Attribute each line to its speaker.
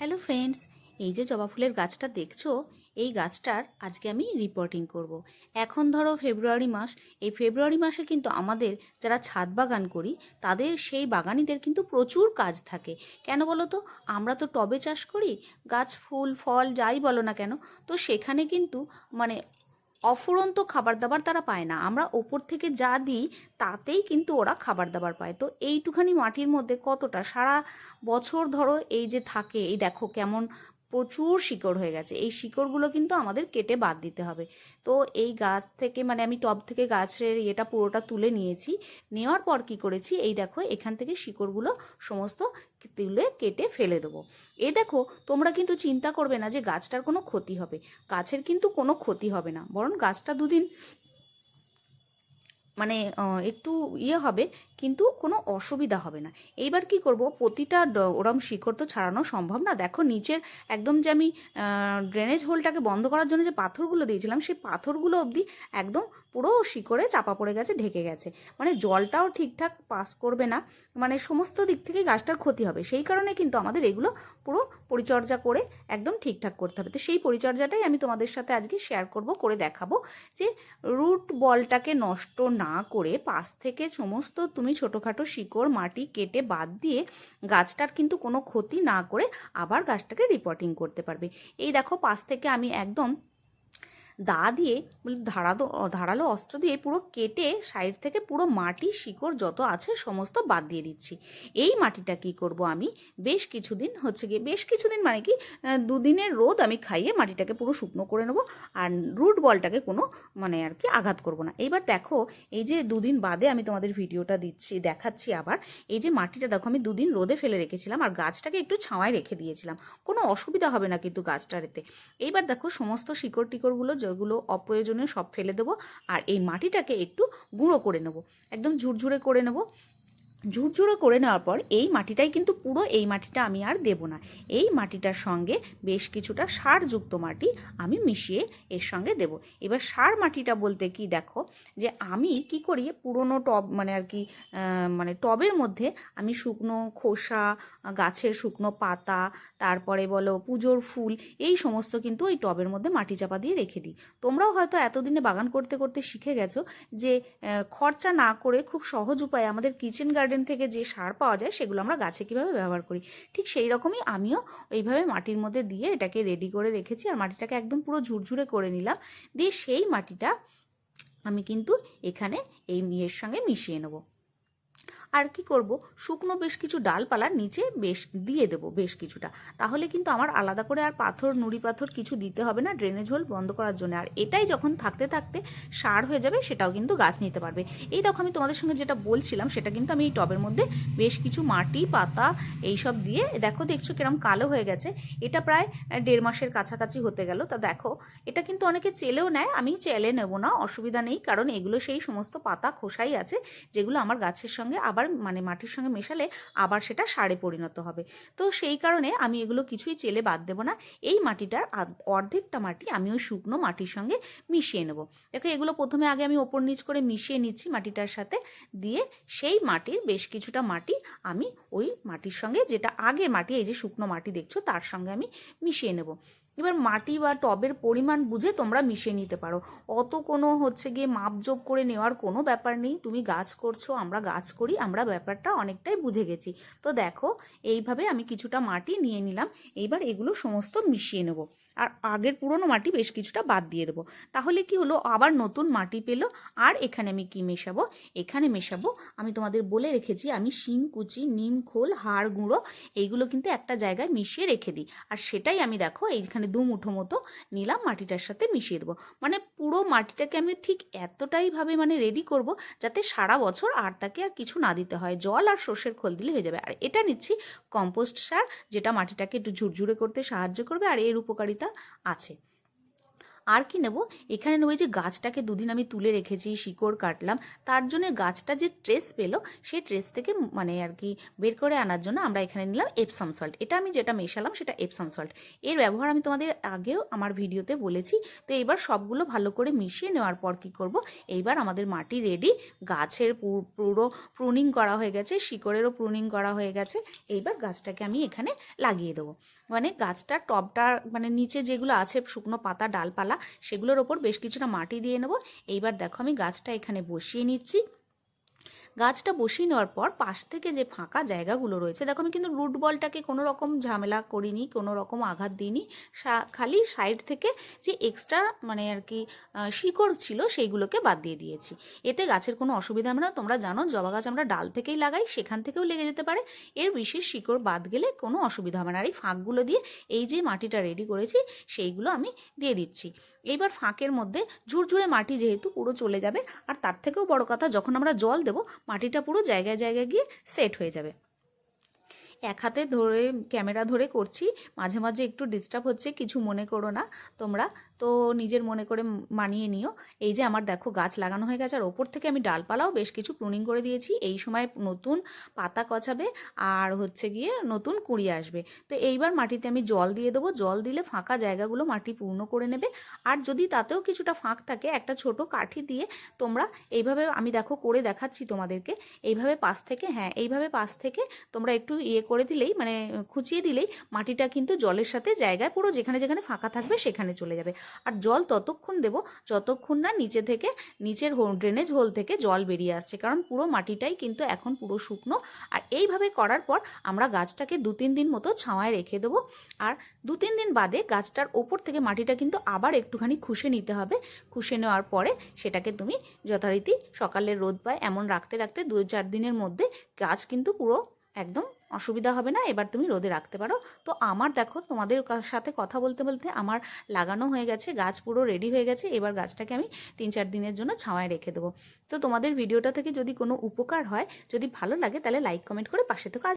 Speaker 1: Hello friends এই যে জবা ফুলের গাছটা দেখছ, এই গাছটার আজকে আমি রিপোর্টিং করব। এখন ধরো ফেব্রুয়ারি মাস, এই ফেব্রুয়ারি মাসে কিন্তু আমাদের যারা ছাদ বাগান করি, তাদের সেই বাগানিদের কিন্তু প্রচুর কাজ থাকে। কেন বলো তো আমরা তো টবে চাষ করি, গাছ, ফুল, ফল, যাই বলো না কেন, তো সেখানে কিন্তু মানে অফুরন্ত খাবার দাবার তারা পায় না। আমরা ওপর থেকে যা দিই, তাতেই কিন্তু ওরা খাবার দাবার পায়। তো এইটুখানি মাটির মধ্যে কতটা? সারা বছর ধরো এই যে থাকে, এই দেখো কেমন প্রচুর শিকড় হয়ে গেছে। এই শিকড়গুলো কিন্তু আমাদের কেটে বাদ দিতে হবে। তো এই গাছ থেকে মানে আমি টব থেকে গাছের ইয়েটা পুরোটা তুলে নিয়েছি। নেওয়ার পর কি করেছি? এই দেখো, এখান থেকে শিকড়গুলো সমস্ত তুলে কেটে ফেলে দেবো। এ দেখো, তোমরা কিন্তু চিন্তা করবে না যে গাছটার কোনো ক্ষতি হবে। গাছের কিন্তু কোনো ক্ষতি হবে না। বরং গাছটা দুদিন মানে একটু ইয়ে হবে, কিন্তু কোনো অসুবিধা হবে না। এইবার কি করব, প্রতিটা ওরম শিকড় তো ছাড়ানো সম্ভব না। দেখো নিচের একদম যে আমি ড্রেনেজ হোলটাকে বন্ধ করার জন্য যে পাথরগুলো দিয়েছিলাম, সেই পাথরগুলো অবধি একদম পুরো শিকড়ে চাপা পড়ে গেছে, ঢেকে গেছে। মানে জলটাও ঠিকঠাক পাস করবে না। মানে সমস্ত দিক থেকে গাছটার ক্ষতি হবে। সেই কারণে কিন্তু আমাদের এগুলো পুরো পরিচর্যা করে একদম ঠিকঠাক করতে হবে। তো সেই পরিচর্যাটাই আমি তোমাদের সাথে আজকে শেয়ার করব, করে দেখাবো যে রুট বলটাকে নষ্ট না করে পাশ থেকে সমস্ত তুমি ছোটোখাটো শিকড়, মাটি কেটে বাদ দিয়ে গাছটার কিন্তু কোনো ক্ষতি না করে আবার গাছটাকে রিপোর্টিং করতে পারবে। এই দেখো পাশ থেকে আমি একদম দা দিয়ে ধারালো ধারালো অস্ত্র দিয়ে পুরো কেটে সাইড থেকে পুরো মাটি, শিকড় যত আছে সমস্ত বাদ দিয়ে দিচ্ছি। এই মাটিটা কি করব আমি? বেশ কিছুদিন হচ্ছে গিয়ে, বেশ কিছুদিন মানে কি দুদিনের রোদ আমি খাইয়ে মাটিটাকে পুরো শুকনো করে নেব আর রুট বলটাকে কোনো মানে আর কি আঘাত করব না। এইবার দেখো, এই যে দুদিন বাদে আমি তোমাদের ভিডিওটা দিচ্ছি, দেখাচ্ছি আবার। এই যে মাটিটা দেখো, আমি দুদিন রোদে ফেলে রেখেছিলাম আর গাছটাকে একটু ছাওয়ায় রেখে দিয়েছিলাম। কোনো অসুবিধা হবে না কিন্তু গাছটার এতে। এইবার দেখো, সমস্ত শিকড় টিকড়গুলো যেগুলো অপ্রয়োজনীয় সব ফেলে দেবো আর এই মাটিটাকে একটু গুঁড়ো করে নেব। একদম ঝুরঝুরে করে নেব। ঝুরঝুরে করে নেওয়ার পর এই মাটিটাই কিন্তু পুরো এই মাটিটা আমি আর দেব না। এই মাটিটার সঙ্গে বেশ কিছুটা সারযুক্ত মাটি আমি মিশিয়ে এর সঙ্গে দেব। এবার সার মাটিটা বলতে কি দেখো, যে আমি কি করি, পুরনো টব মানে আর কি মানে টবের মধ্যে আমি শুকনো খোসা, গাছের শুকনো পাতা, তারপরে বলো পুজোর ফুল, এই সমস্ত কিন্তু ওই টবের মধ্যে মাটি চাপা দিয়ে রেখে দিই। তোমরাও হয়তো এতদিনে বাগান করতে করতে শিখে গেছো যে খরচা না করে খুব সহজ উপায়ে আমাদের কিচেন গার্ডেন থেকে যে সার পাওয়া যায়, সেগুলো আমরা গাছে কীভাবে ব্যবহার করি? ঠিক সেই রকমই আমিও এইভাবে মাটির মধ্যে দিয়ে এটাকে রেডি করে রেখেছি আর মাটিটাকে একদম পুরো ঝুরঝুরে করে নিলাম। দিয়ে সেই মাটিটা আমি কিন্তু এখানে এই ইয়ের সঙ্গে মিশিয়ে নেব। আর কি করব? শুকনো বেশ কিছু ডালপালা নিচে বেশ দিয়ে দেব বেশ কিছুটা। তাহলে কিন্তু আমার আলাদা করে আর পাথর, নুড়ি পাথর কিছু দিতে হবে না ড্রেনেজ হোল বন্ধ করার জন্য। আর এটাই যখন থাকতে থাকতে সার হয়ে যাবে, সেটাও কিন্তু গাছ নিতে পারবে। এই দেখো আমি তোমাদের সঙ্গে যেটা বলছিলাম, সেটা কিন্তু আমি এই টবের মধ্যে বেশ কিছু মাটি, পাতা এইসব দিয়ে, দেখো দেখছ কিরম কালো হয়ে গেছে। এটা প্রায় দেড় মাসের কাছাকাছি হতে গেল। তা দেখো, এটা কিন্তু অনেকে চেলেও নেয়, আমি চেলে নেব না, অসুবিধা নেই, কারণ এগুলো সেই সমস্ত পাতা খোসাই আছে, যেগুলো আমার গাছের সঙ্গে আবার মানে মাটির সঙ্গে মেশালে আবার সেটা সারে পরিণত হবে। তো সেই কারণে আমি এগুলো কিছুই চেলে বাদ দেবো না। এই মাটিটার অর্ধেকটা মাটি আমি ওই শুকনো মাটির সঙ্গে মিশিয়ে নেব। দেখো এগুলো প্রথমে আগে আমি ওপর নিচ করে মিশিয়ে নিচ্ছি মাটিটার সাথে। দিয়ে সেই মাটির বেশ কিছুটা মাটি আমি ওই মাটির সঙ্গে যেটা আগে মাটি, এই যে শুকনো মাটি দেখছ, তার সঙ্গে আমি মিশিয়ে নেব। এবার মাটি বা টবের পরিমাণ বুঝে তোমরা মিশিয়ে নিতে পারো। অত কোনো হচ্ছে গিয়ে মাপজোপ করে নেওয়ার কোনো ব্যাপার নেই। তুমি গাছ করছ, আমরা গাছ করি, আমরা ব্যাপারটা অনেকটাই বুঝে গেছি। তো দেখো, এইভাবে আমি কিছুটা মাটি নিয়ে নিলাম। এইবার এগুলো সমস্ত মিশিয়ে নেব। আর আগের পুরনো মাটি বেশ কিছুটা বাদ দিয়ে দেবো। তাহলে কি হলো? আবার নতুন মাটি পেল। আর এখানে আমি কি মেশাবো? এখানে মেশাবো, আমি তোমাদের বলে রেখেছি, আমি শিং কুচি, নিম, খোল, হাড়, গুঁড়ো, এইগুলো কিন্তু একটা জায়গায় মিশিয়ে রেখে দিই। আর সেটাই আমি দেখো, এইখানে দু মুঠো মতো নিলাম, মাটিটার সাথে মিশিয়ে দেবো। মানে পুরো মাটিটাকে আমি ঠিক এতটাই ভাবে মানে রেডি করব, যাতে সারা বছর আর তাকে আর কিছু না দিতে হয়। জল আর সর্ষের খোল দিলে হয়ে যাবে। আর এটা নিচ্ছি কম্পোস্ট সার, যেটা মাটিটাকে একটু ঝুরঝুরে করতে সাহায্য করবে, আর এর উপকারিতা আছে। আর কি নেব? এখানে এই যে গাছটাকে দুদিন আমি তুলে রেখেছি, শিকড় কাটলাম। তার জন্য গাছটা যে ট্রেস পেল, সেই ট্রেস থেকে মানে আর কি বের করে আনার জন্য আমরা এখানে নিলাম এপসাম সল্ট এটা আমি যেটা মেশালাম সেটা এপসাম সল্ট এর ব্যবহার আমি তোমাদের আগেও আমার ভিডিওতে বলেছি। তো এইবার সবগুলো ভালো করে মিশিয়ে নেওয়ার পর কি করব? এইবার আমাদের মাটি রেডি গাছের পুরো প্রুনিং করা হয়ে গেছে, শিকড়েরও প্রুনিং করা হয়ে গেছে। এইবার গাছটাকে আমি এখানে লাগিয়ে দেবো। মানে গাছটার টবটা মানে নিচে যেগুলো আছে, শুকনো পাতা, ডালপালা সেগুলোর ওপর বেশ কিছুটা মাটি দিয়ে নেব। এইবার দেখো আমি গাছটা এখানে বসিয়ে নিচ্ছি। গাছটা বসিয়ে নেওয়ার পর পাশ থেকে যে ফাঁকা জায়গাগুলো রয়েছে, দেখো আমি কিন্তু রুট বলটাকে কোনো রকম ঝামেলা করিনি, কোনো রকম আঘাত দিইনি। খালি সাইড থেকে যে এক্সট্রা মানে আর কি শিকড় ছিল সেইগুলোকে বাদ দিয়ে দিয়েছি। এতে গাছের কোনো অসুবিধা হবে না। তোমরা জানো জবা গাছ আমরা ডাল থেকেই লাগাই, সেখান থেকেও লেগে যেতে পারে। এর বিশেষ শিকড় বাদ গেলে কোনো অসুবিধা হবে না। আর এই ফাঁকগুলো দিয়ে এই যে মাটিটা রেডি করেছি, সেইগুলো আমি দিয়ে দিচ্ছি। এইবার ফাঁকের মধ্যে ঝুরঝুরে মাটি যেহেতু পুরো চলে যাবে, আর তার থেকেও বড় কথা যখন আমরা জল দেবো মাটিটা পুরো জায়গায় জায়গায় গিয়ে সেট হয়ে যাবে। এক হাতে ধরে ক্যামেরা ধরে করছি, মাঝে মাঝে একটু ডিস্টার্ব হচ্ছে, কিছু মনে করো না, তোমরা তো নিজের মনে করে মানিয়ে নিও। এই যে আমার দেখো গাছ লাগানো হয়ে গেছে, আর ওপর থেকে আমি ডালপালাও বেশ কিছু প্রুনিং করে দিয়েছি। এই সময় নতুন পাতা কচাবে আর হচ্ছে গিয়ে নতুন কুড়ি আসবে। তো এইবার মাটিতে আমি জল দিয়ে দেবো। জল দিলে ফাঁকা জায়গাগুলো মাটি পূর্ণ করে নেবে। আর যদি তাতেও কিছুটা ফাঁক থাকে, একটা ছোট কাঠি দিয়ে তোমরা এইভাবে আমি দেখো করে দেখাচ্ছি তোমাদেরকে। এইভাবে পাশ থেকে হ্যাঁ এইভাবে পাশ থেকে তোমরা একটু ইয়ে করে দিলেই মানে খুঁচিয়ে দিলেই মাটিটা কিন্তু জলের সাথে জায়গায় পুরো যেখানে যেখানে ফাঁকা থাকবে সেখানে চলে যাবে। আর জল ততক্ষণ দেব যতক্ষণ না নিচে থেকে, নিচের ড্রেনেজ হোল থেকে জল বেরিয়ে আসছে। কারণ পুরো মাটিটাই কিন্তু এখন পুরো শুকনো। আর এইভাবে করার পর আমরা গাছটাকে দু তিন দিন মতো ছাওয়ায় রেখে দেবো। আর দু তিন দিন বাদে গাছটার ওপর থেকে মাটিটা কিন্তু আবার একটুখানি খুশে নিতে হবে। খুশে নেওয়ার পরে সেটাকে তুমি যথারীতি সকালের রোদ পায় এমন রাখতে রাখতে দু চার দিনের মধ্যে গাছ কিন্তু পুরো একদম অসুবিধা হবে না, এবার তুমি রোদে রাখতে পারো। তো আমার দেখো, তোমাদের সাথে কথা বলতে বলতে আমার লাগানো হয়ে গেছে, গাছ পুরো রেডি হয়ে গেছে, এবার গাছটাকে আমি তিন চার দিনের জন্য ছাওয়ায় রেখে দেবো। তো তোমাদের ভিডিওটা থেকে যদি কোনো উপকার হয়, যদি ভালো লাগে, তাহলে লাইক কমেন্ট করে পাশে থেকে।